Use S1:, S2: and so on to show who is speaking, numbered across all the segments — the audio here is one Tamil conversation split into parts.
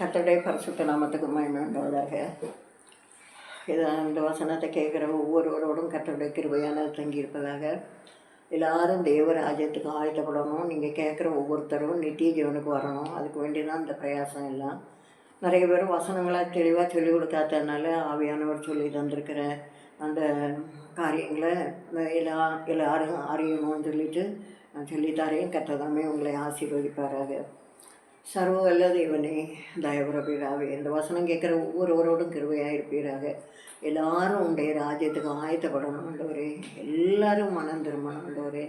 S1: கத்தடை பரிசுத்த நாமத்துக்கு மகிமை உண்டாவதாக. இது அந்த வசனத்தை கேட்குற ஒவ்வொருவரோடும் கத்தருடைய கிருபையான தங்கியிருப்பதாக. எல்லாரும் தேவராஜ்யத்துக்கு ஆயத்தப்படணும். நீங்கள் கேட்குற ஒவ்வொருத்தரும் நித்திய ஜீவனுக்கு வரணும். அதுக்கு வேண்டி தான் இந்த பிரயாசம் எல்லாம். நிறைய பேர் வசனங்களை தெளிவாக சொல்லிக் கொடுக்காததுனால ஆவியானவர் சொல்லி தந்திருக்கிற அந்த காரியங்களை எல்லா எல்லாரும் அறியணும்னு சொல்லிட்டு நான் சொல்லித்தாரையும் கத்ததாமே உங்களை ஆசீர்வதிப்பாராக. சர்வ வல்ல தேவனே தயவுரபிராவே இந்த வசனம் கேட்குற ஒவ்வொருவரோடும் கிருபையாக இருப்பீராக எல்லாரும் உடைய ராஜ்யத்துக்கு ஆயத்தப்படணும் உள்ளவரே எல்லாரும் மனம் திரும்பணும் உள்ளவரே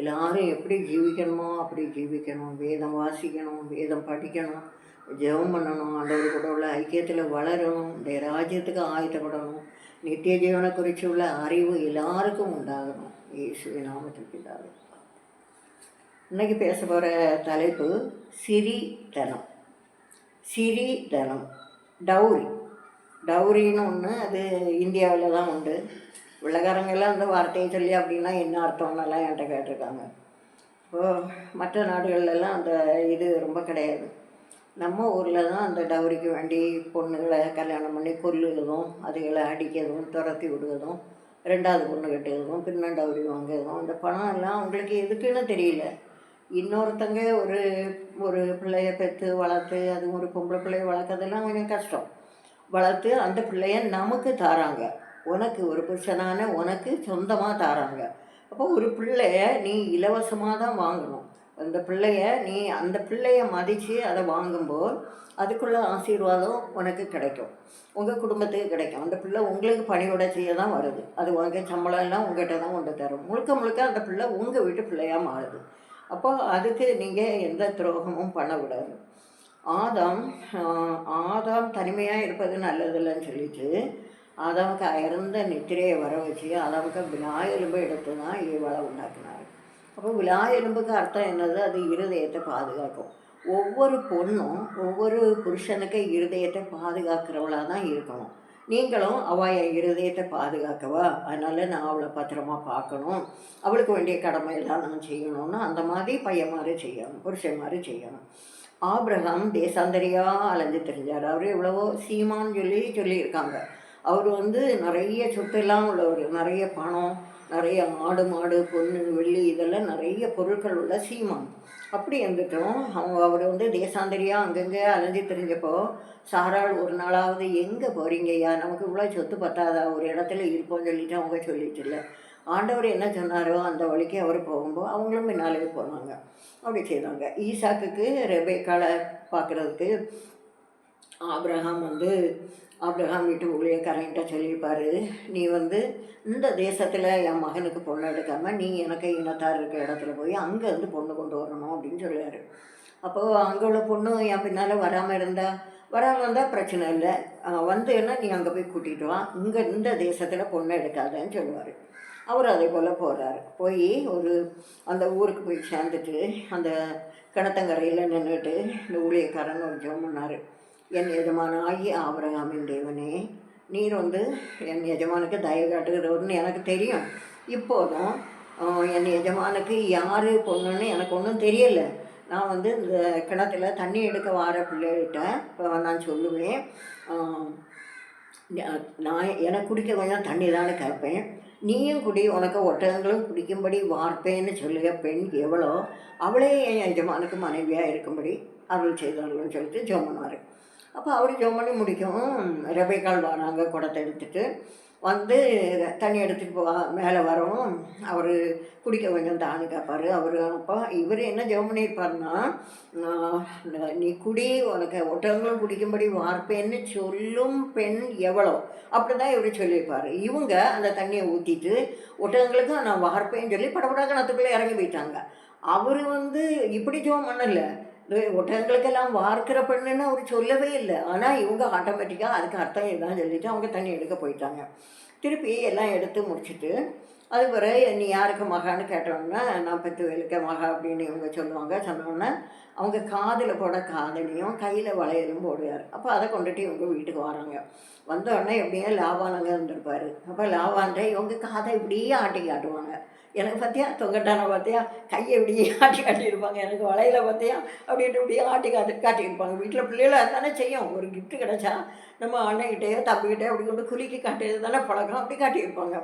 S1: எல்லாரும் எப்படி ஜீவிக்கணுமோ அப்படி ஜீவிக்கணும். வேதம் வாசிக்கணும் வேதம் படிக்கணும் ஜெபம் பண்ணணும் ஆண்டவர் கூட உள்ள ஐக்கியத்தில் வளரணும் உடைய ராஜ்யத்துக்கு ஆயத்தப்படணும் நித்திய ஜீவனை குறித்து உள்ள அறிவு எல்லாருக்கும் உண்டாகணும். இயேசுவின் நாமத்தில் பிதாவே. இன்னைக்கு பேச போகிற தலைப்பு சிறி தனம் சிறி தனம் டவுரி டவுரின்னு ஒன்று அது இந்தியாவில் தான் உண்டு. வெள்ளக்காரங்கெல்லாம் அந்த வார்த்தையை சொல்லி அப்படின்னா என்ன அர்த்தம்னெல்லாம் என்கிட்ட கேட்டிருக்காங்க. இப்போது மற்ற நாடுகள்லாம் அந்த இது ரொம்ப கிடையாது. நம்ம ஊரில் தான் அந்த டவுரிக்கு வேண்டி பொண்ணுகளை கல்யாணம் பண்ணி கொல்லுவதும் அதுகளை அடிக்கிறதும் துரத்தி விடுவதும் ரெண்டாவது பொண்ணு கட்டுறதும் பின்ன டவுரி வாங்குறதும் அந்த பணம் எல்லாம் அவங்களுக்கு எதுக்குன்னு தெரியல. இன்னொருத்தங்க ஒரு ஒரு பிள்ளைய பெற்று வளர்த்து அது ஒரு பொம்பளை பிள்ளைய வளர்க்கறதெல்லாம் கொஞ்சம் கஷ்டம். வளர்த்து அந்த பிள்ளைய நமக்கு தாராங்க. உனக்கு ஒரு புருஷனான உனக்கு சொந்தமாக தாராங்க. அப்போ ஒரு பிள்ளைய நீ இலவசமாக தான் வாங்கணும். அந்த பிள்ளைய நீ அந்த பிள்ளைய மதித்து அதை வாங்கும்போது அதுக்குள்ள ஆசீர்வாதம் உனக்கு கிடைக்கும். உங்கள் குடும்பத்துக்கு கிடைக்கும். அந்த பிள்ளை உங்களுக்கு பணியோட செய்ய தான் வருது. அது உங்கள் சம்பளம் எல்லாம் உங்கள்கிட்ட தான் கொண்டு தரும். முழுக்க முழுக்க அந்த பிள்ளை உங்கள் வீட்டு பிள்ளையாக மாறுது. அப்போ அதுக்கு நீங்கள் எந்த துரோகமும் பண்ண விடாது ஆதாம் ஆதாம் தனிமையாக இருப்பது நல்லதில்லைன்னு சொல்லிட்டு ஆதாமுக்கு அயர்ந்த நித்திரையை வர வச்சு ஆதாமுக்கு விழா எலும்பை எடுத்து தான் இவளை உண்டாக்குனார். அப்போ விழா எலும்புக்கு அர்த்தம் என்னது? அது இருதயத்தை பாதுகாக்கும். ஒவ்வொரு பொண்ணும் ஒவ்வொரு புருஷனுக்கு இருதயத்தை பாதுகாக்கிறவளாக தான் இருக்கணும். நீங்களும் அவள் என் இருதயத்தை பாதுகாக்கவா? அதனால் நான் அவளை பத்திரமா பார்க்கணும். அவளுக்கு வேண்டிய கடமையெல்லாம் நான் செய்யணும்னு அந்த மாதிரி பையன் மாதிரி செய்யணும் புருஷன் மாதிரி செய்யணும். ஆப்ரஹாம் தேசாந்தரியாக அலைஞ்சு தெரிஞ்சார். அவர் எவ்வளவோ சீமான்னு சொல்லி சொல்லியிருக்காங்க. அவர் வந்து நிறைய சொத்தெல்லாம் உள்ளவர். நிறைய பணம் நிறைய ஆடு மாடு பொண்ணு வெள்ளி இதெல்லாம் நிறைய பொருட்கள் உள்ள சீமான். அப்படி இருந்துட்டும் அவங்க அவர் வந்து தேசாந்தரியாக அங்கங்கே அலைஞ்சு தெரிஞ்சப்போ சாராள் ஒரு நாளாவது எங்கே போகிறீங்கய்யா நமக்கு இவ்வளோ சொத்து பத்தாதா? ஒரு இடத்துல இருப்போம்னு சொல்லிட்டு அவங்க சொல்லிட்டு இல்லை. ஆண்டவர் என்ன சொன்னாரோ அந்த வழிக்கு அவர் போகும்போது அவங்களும் பின்னாலே போனாங்க. அப்படி செய்தாங்க. ஈசாக்குக்கு ரெபேக்காலை பார்க்குறதுக்கு ஆப்ரஹாம் வந்து ஆப்ரஹாம் வீட்டு ஊழியக்காரன்ட்ட சொல்லியிருப்பார் நீ வந்து இந்த தேசத்தில் என் மகனுக்கு பொண்ணு எடுக்காமல் நீ எனக்கு இனத்தார் இருக்க இடத்துல போய் அங்கேருந்து பொண்ணு கொண்டு வரணும் அப்படின்னு சொல்லுவார். அப்போது அங்கே உள்ள பொண்ணு என் பின்னால் வராமல் இருந்தா வராமல் இருந்தால் பிரச்சனை இல்லை. வந்தேன்னா நீ அங்கே போய் கூட்டிகிட்டு வா இங்கே இந்த தேசத்தில் பொண்ணு எடுக்காதன்னு சொல்லுவார். அவர் அதே போல் போகிறாரு போய் ஒரு அந்த ஊருக்கு போய் சேர்ந்துட்டு அந்த கிணத்தங்கரையில் நின்றுட்டு இந்த ஊழியக்காரன் ஒரு ஜோம் பண்ணார். என் எஜமான ஆகி ஆபரகாமின் தேவனே நீர் வந்து என் எஜமானுக்கு தயவு காட்டுகிறவர்னு எனக்கு தெரியும். இப்போதும் என் எஜமானுக்கு யார் பொண்ணுன்னு எனக்கு ஒன்றும் தெரியல. நான் வந்து இந்த கிணத்துல தண்ணி எடுக்க வார பிள்ளைகிட்ட இப்போ நான் சொல்லுவேன். நான் எனக்கு குடிக்க கொஞ்சம் தண்ணி தானே கேட்பேன். நீயும் குடி உனக்கு ஒட்டகங்களும் குடிக்கும்படி வார்ப்பேன்னு சொல்லுக பெண் எவ்வளோ அவளே என் எஜமானுக்கு மனைவியாக இருக்கும்படி அருள் செய்தார்கள்னு சொல்லிட்டு ஜோமனார். அப்போ அவர் ஜோமணி முடிக்கும். ரெபேக்கால் வராங்க குடத்தை எடுத்துட்டு வந்து தண்ணி எடுத்துட்டு போ மேலே வரவும் அவர் குடிக்க கொஞ்சம் தானு கேட்பார் அவர் அப்போ இவர் என்ன ஜெபம் பண்ணியிருப்பார்னா நீ குடி உனக்கு ஒட்டகங்களும் குடிக்கும்படி வார்ப்பேன்னு சொல்லும் பெண் எவ்வளோ? அப்படி தான் இவர் சொல்லியிருப்பார். இவங்க அந்த தண்ணியை ஊற்றிட்டு ஒட்டகங்களுக்கு நான் வார்ப்பேன்னு சொல்லி படபடா கணத்துக்குள்ளே இறங்கி போயிட்டாங்க. அவர் வந்து இப்படி ஜெபம் பண்ணலை ஒட்டகங்களுக்கெல்லாம் வார்க்கிற பெண்ணுன்னு அவர் சொல்லவே இல்லை. ஆனால் இவங்க ஆட்டோமேட்டிக்காக அதுக்கு அர்த்தம் இதான் சொல்லிட்டு அவங்க தண்ணி எடுக்க போயிட்டாங்க. திருப்பி எல்லாம் எடுத்து முடிச்சுட்டு அது பிறகு நீ யாருக்கு மகான்னு கேட்டோன்னா நான் பத்து வேலுக்க மகா அப்படின்னு இவங்க சொல்லுவாங்க. சொன்னோன்னே அவங்க காதில் போட காதலியும் கையில் வளையலும் போடுவார். அப்போ அதை கொண்டுட்டு இவங்க வீட்டுக்கு வராங்க. வந்தோடனே எப்படியோ எப்படியும் அங்கே இருந்திருப்பார். அப்போ லாபான்ற இவங்க காதை இப்படியே ஆட்டி காட்டுவாங்க. எனக்கு பார்த்தியா தொங்கட்டான பார்த்தியா கையை இப்படியே ஆட்டி காட்டியிருப்பாங்க. எனக்கு வளையல பார்த்தியா அப்படின்ட்டு இப்படியே ஆட்டி காட்டி காட்டியிருப்பாங்க. வீட்டில் பிள்ளைகளை தானே செய்யும். ஒரு கிஃப்ட்டு கிடைச்சா நம்ம அண்ணன்கிட்டயோ தம்பிக்கிட்டே அப்படி கொண்டு குலுக்கி காட்டுறது தானே பழக்கம். அப்படி காட்டியிருப்பாங்க.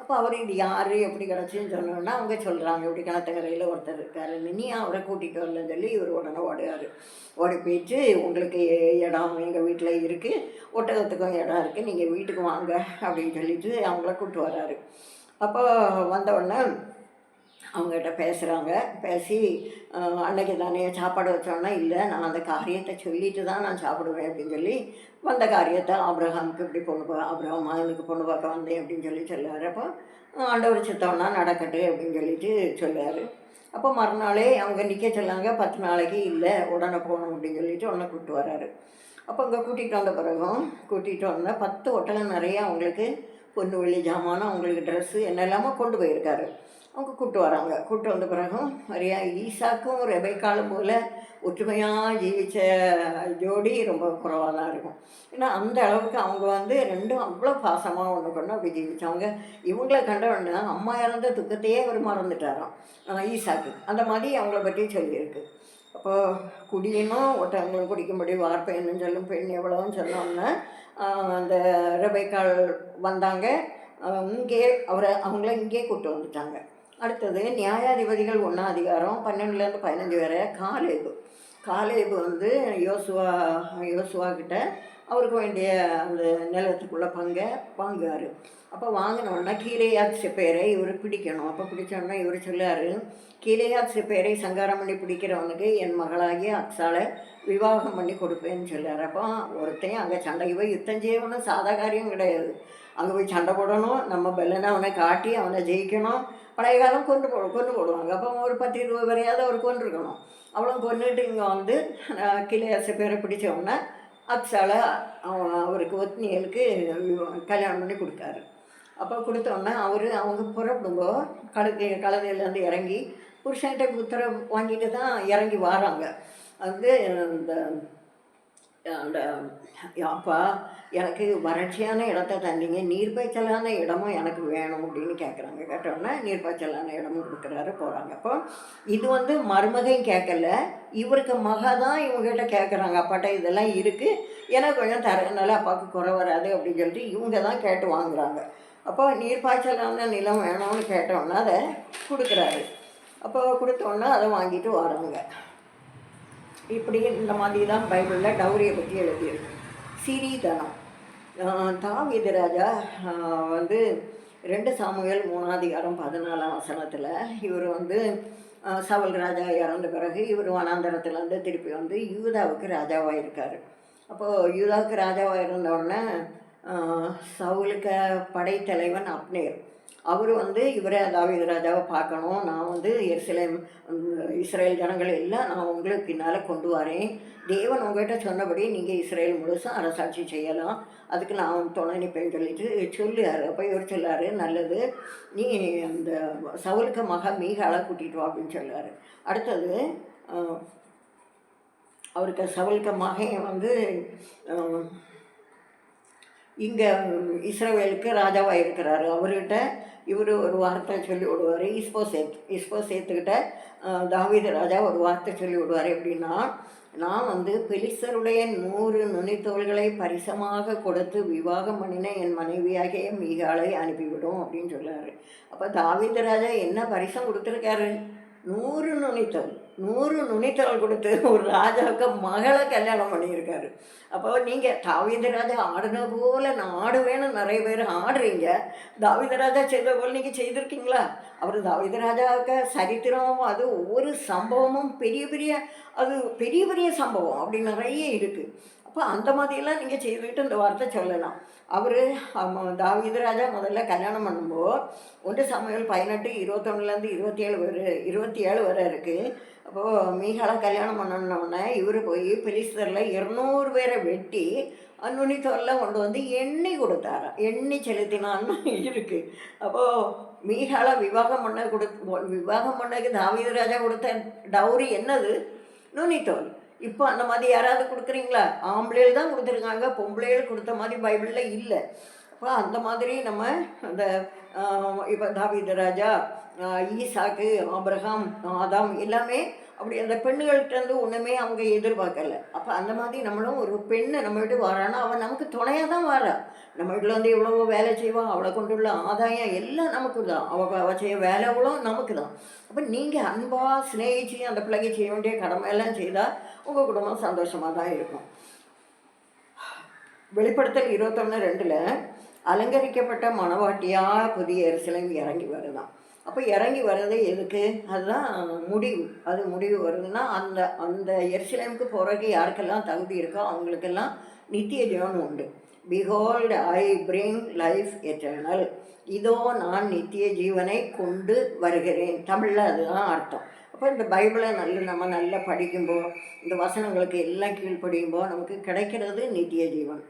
S1: அப்போ அவர் இது யார்? எப்படி கிடச்சின்னு சொன்னோன்னா அவங்க சொல்கிறாங்க இப்படி கிணத்துக்கரையில் ஒருத்தர் இருக்காரு. நீ அவரை கூட்டிகிட்டு வரலன்னு சொல்லி இவர் உடனே ஓடுவார். ஓடி போயிட்டு உங்களுக்கு இடம் எங்கள் வீட்டில் இருக்குது ஒட்டகத்துக்கும் இடம் இருக்குது நீங்கள் வீட்டுக்கு வாங்க. அப்படின்னு சொல்லிட்டு அவங்கள கூப்பிட்டு வர்றாரு. அப்போ வந்தவுடனே அவங்ககிட்ட பேசுகிறாங்க பேசி அன்னைக்கு தானே சாப்பாடு வச்சோன்னா இல்லை நான் அந்த காரியத்தை சொல்லிட்டு தான் நான் சாப்பிடுவேன் அப்படின்னு சொல்லி வந்த காரியத்தை ஆபிரகாமுக்கு இப்படி பொண்ணு பா ஆபிரகாம் மகனுக்கு பொண்ணு பார்க்க வந்தேன் அப்படின்னு சொல்லி சொல்லுவார். அப்போ ஆண்டவர் சித்தம்னா நடக்கட்டு அப்படின்னு சொல்லிட்டு சொல்லுவார். அப்போ மறுநாளே அவங்க நிற்க சொல்லாங்க பத்து நாளைக்கு இல்லை உடனே போகணும் அப்படின்னு சொல்லிட்டு உடனே கூப்பிட்டு வராரு. அப்போ அங்கே கூட்டிகிட்டு வந்த பிறகும் கூட்டிகிட்டு வந்தால் பத்து ஒட்டகம் நிறைய அவங்களுக்கு பொண்ணு வெள்ளி ஜாமானம் அவங்களுக்கு ட்ரெஸ்ஸு என்னெல்லாமோ கொண்டு போயிருக்காரு. அவங்க கூப்பிட்டு வராங்க. கூப்பிட்டு வந்த பிறகும் நிறையா ஈசாக்கும் ரெபைக்காலும் போல் ஒற்றுமையாக ஜீவித்த ஜோடி ரொம்ப குறைவாக தான் இருக்கும். ஏன்னா அந்த அளவுக்கு அவங்க வந்து ரெண்டும் அவ்வளோ பாசமாக ஒன்று கொண்டு அப்படி ஜீவிச்சவங்க. இவங்கள கண்டவொடனே அம்மா இறந்த துக்கத்தையே அவர் மறந்துட்டாராம். ஈசாக்கு. அந்த மாதிரி அவங்கள பற்றி சொல்லியிருக்கு. அப்போ குடியினும் ஒருத்தவங்களும் குடிக்கும்படி வார்ப்பைன்னு சொல்லும் பெண் எவ்வளோன்னு சொன்னோம்னா அந்த ரெபைக்கால் வந்தாங்க. இங்கே அவரை அவங்கள இங்கே கூப்பிட்டு வந்துட்டாங்க. அடுத்தது நியாயாதிபதிகள் ஒன்றாம் அதிகாரம் பன்னெண்டுலேருந்து பதினஞ்சு வரை காலேபு. காலேபு வந்து யோசுவா யோசுவா கிட்ட அவருக்கு வேண்டிய அந்த நிலத்துக்குள்ள பங்கை வாங்குவார். அப்போ வாங்கினோன்னா கீழையாத் செப்பேரை இவர் பிடிக்கணும். அப்போ பிடிச்சோன்னா இவர் சொல்லார் கீழையாத் செப்பேரை சங்காரம் பண்ணி பிடிக்கிறவனுக்கு என் மகளாகிய அக்ஸாலை விவாகம் பண்ணி கொடுப்பேன்னு சொல்லார் அப்போ ஒருத்தையும் அங்கே சண்டைக்கு போய் யுத்தம் செய்யணும் சாதா காரியம் கிடையாது. அங்கே போய் சண்டை போடணும். நம்ம பெல்லனை அவனை காட்டி அவனை ஜெயிக்கணும். பழைய காலம் கொண்டு போ கொண்டு போடுவாங்க. அப்போ ஒரு பத்து இருபது வரையாவது அவர் கொண்டிருக்கணும் அவளும் கொண்டுட்டு இங்கே வந்து கிளையாச பேரை பிடிச்சவொன்னே அக்ஸால அவன் அவருக்கு ஒத்னியலுக்கு கல்யாணம் பண்ணி கொடுத்தாரு. அப்போ கொடுத்தோன்னே அவர் அவங்க புறப்படும்போது கழுத்து கழுதையிலேருந்து இறங்கி புருஷன்கிட்ட உத்தரவு வாங்கிட்டு தான் இறங்கி வராங்க. வந்து இந்த அப்பா எனக்கு வறட்சியான இடத்த தந்தீங்க நீர்ப்பாய்ச்சலான இடமும் எனக்கு வேணும் அப்படின்னு கேட்குறாங்க கேட்டோன்னே நீர்ப்பாய்ச்சலான இடமும் கொடுக்குறாரு போகிறாங்க அப்போ இது வந்து மருமகையும் கேட்கல இவருக்கு மக தான் இவங்ககிட்ட கேட்குறாங்க அப்பாட்ட இதெல்லாம் இருக்குது எனக்கு கொஞ்சம் தரனால அப்பாவுக்கு குறை வராது அப்படின்னு சொல்லிட்டு இவங்க தான் கேட்டு வாங்குறாங்க. அப்போ நீர்ப்பாய்ச்சலான நிலம் வேணும்னு கேட்டோன்னா அதை கொடுக்குறாரு. அப்போ கொடுத்தோன்னா அதை வாங்கிட்டு வராங்க இப்படி இந்த மாதிரி தான் பைபிளில் டௌரியை பற்றி எழுதியிருக்கு. சிறிதனம் தாவீது ராஜா வந்து ரெண்டு சாமுவேல் மூணாதிகாரம் பதினாலாம் வசனத்தில் இவர் வந்து சவல் சவுல் ராஜா இறந்த பிறகு இவர் வனாந்தரத்துலேருந்து திருப்பி வந்து யூதாவுக்கு ராஜாவாக இருக்கார் அப்போது யூதாவுக்கு ராஜாவாக இருந்தோடனே சவுலுக்கு படைத்தலைவன் அப்னேர். அவர் வந்து இவரை தாவீது ராஜாவை பார்க்கணும். நான் வந்து எருசலேம் இஸ்ரேல் ஜனங்கள் எல்லாம் நான் உங்களுக்கு பின்னால் கொண்டு வரேன். தேவன் உங்கள்கிட்ட சொன்னபடி நீங்கள் இஸ்ரேல் முழுசும் அரசாட்சி செய்யலாம். அதுக்கு நான் துணை நிற்பேன்னு சொல்லிட்டு சொல்லுவார் அப்போ இவர் சொல்லாரு நல்லது நீ அந்த சவுலுக்கு மக மீகாலை கூட்டிகிட்டு வா அப்படின்னு சொல்லுவார் அடுத்தது அவருக்கு சவுலுக்கு மகன் வந்து இங்கே இஸ்ரேலுக்கு ராஜாவாக இருக்கிறாரு. அவர்கிட்ட இவர் ஒரு வார்த்தை சொல்லி விடுவார். இஸ்போ சேத் இஸ்போ சேத்துக்கிட்ட தாவீது ராஜா ஒரு வார்த்தை சொல்லி விடுவார். எப்படின்னா நான் வந்து பெலிசருடைய நூறு நுனித்தோள்களை பரிசமாக கொடுத்து விவாகம் பண்ணின என் மனைவியாகிய மீகாலை அனுப்பிவிடும் அப்படின்னு சொல்கிறாரு அப்போ தாவீது ராஜா என்ன பரிசம் கொடுத்துருக்காரு? நூறு நுனித்தோல் நூறு நுனித்தரல் கொடுத்து ஒரு ராஜாவுக்கு மகளை கல்யாணம் பண்ணியிருக்காரு. அப்போ நீங்கள் தாவீது ராஜா ஆடுன போல் நான் ஆடுவேன்னு நிறைய பேர் ஆடுறீங்க. தாவீது ராஜா செய்த போல் நீங்கள் செய்திருக்கீங்களா? அவர் தாவீது ராஜாவுக்கு சரித்திரம் அது ஒவ்வொரு சம்பவமும் பெரிய பெரிய அது பெரிய பெரிய சம்பவம் அப்படி நிறைய இருக்குது அப்போ அந்த மாதிரியெல்லாம் நீங்கள் செய்துக்கிட்டு இந்த வார்த்தை சொல்லலாம். அவர் தாவீது ராஜா முதல்ல கல்யாணம் பண்ணும்போது ஒன்று சமையல் பதினெட்டு இருபத்தொன்னுலேருந்து இருபத்தி ஏழு வரை இருபத்தி ஏழு வரை இருக்குது அப்போது மீகாலாக கல்யாணம் பண்ணணுன்னே இவர் போய் பெலிஸ்தரில் இருநூறு பேரை வெட்டி நுனித்தோல்லாம் கொண்டு வந்து எண்ணி கொடுத்தாராம். எண்ணி செலுத்தினான்னு இருக்குது அப்போது மீகாலா விவாகம் பண்ண கொடு விவாகம் பண்ணக்கு தாவீது ராஜா கொடுத்த டவுரி என்னது? நுனித்தோல் இப்போ அந்த மாதிரி யாராவது கொடுக்குறீங்களா? ஆம்பளைகள் தான் கொடுத்துருக்காங்க பொம்பளைகள் கொடுத்த மாதிரி பைபிளில் இல்லை. அப்போ அந்த மாதிரி நம்ம அந்த இப்போ தாவித ராஜா ஈசாக்கு ஆபிரகாம் ஆதாம் எல்லாமே அப்படி அந்த பெண்ணுகள்கிட்டருந்து ஒன்றுமே அவங்க எதிர்பார்க்கல. அப்போ அந்த மாதிரி நம்மளும் ஒரு பெண்ணை நம்ம வீட்டு வரானா அவன் நமக்கு துணையாக தான் வரா நம்ம வீட்டில் வந்து எவ்வளவோ வேலை செய்வான் அவளை கொண்டுள்ள ஆதாயம் எல்லாம் நமக்கு தான். அவள் அவள் செய்ய வேலைகளும் நமக்கு தான். அப்போ நீங்கள் அன்பாக சிநேகிச்சு அந்த பிள்ளைக்கு செய்ய வேண்டிய கடமை எல்லாம் செய்தால் உங்கள் குடும்பம் சந்தோஷமாக தான் இருக்கும். வெளிப்படுத்தல் இருபத்தொன்று ரெண்டில் அலங்கரிக்கப்பட்ட மணவாட்டியாக புதிய எரிசலம் இறங்கி வருதான். அப்போ இறங்கி வர்றது எதுக்கு? அதுதான் முடிவு. அது முடிவு வருதுன்னா அந்த அந்த எரிசலேமுக்கு போகிறதுக்கு யாருக்கெல்லாம் தகுதி இருக்கோ அவங்களுக்கெல்லாம் நித்திய ஜீவன் உண்டு. Behold I bring life eternal இதோ நான் நித்திய ஜீவனை கொண்டு வருகிறேன். தமிழில் அதுதான் அர்த்தம். அப்போ இந்த பைபிளை நல்ல நம்ம நல்லா படிக்கும்போது இந்த வசனங்களுக்கு எல்லாம் கீழ்ப்படியும்போது நமக்கு கிடைக்கிறது நித்திய ஜீவன்.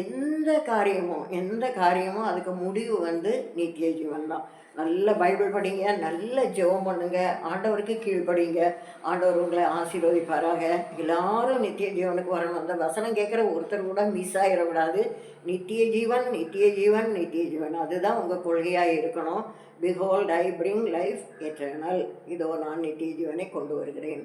S1: எந்த காரியமோ எந்த காரியமோ அதுக்கு முடிவு வந்து நித்திய ஜீவன் தான். நல்ல பைபிள் படிங்க நல்ல ஜெபம் பண்ணுங்க ஆண்டவருக்கு கீழ்ப்படிங்க. ஆண்டவர் உங்களை ஆசீர்வதிப்பாராக. எல்லாரும் நித்திய ஜீவனுக்கு வரணும். அந்த வசனம் கேட்குற ஒருத்தர் கூட மிஸ் ஆகிடக்கூடாது நித்திய ஜீவன் நித்திய ஜீவன் நித்திய ஜீவன். அதுதான் உங்கள் கொள்கையாக இருக்கணும். Behold I bring life eternal இதோ நான் நித்திய ஜீவனை கொண்டு வருகிறேன்.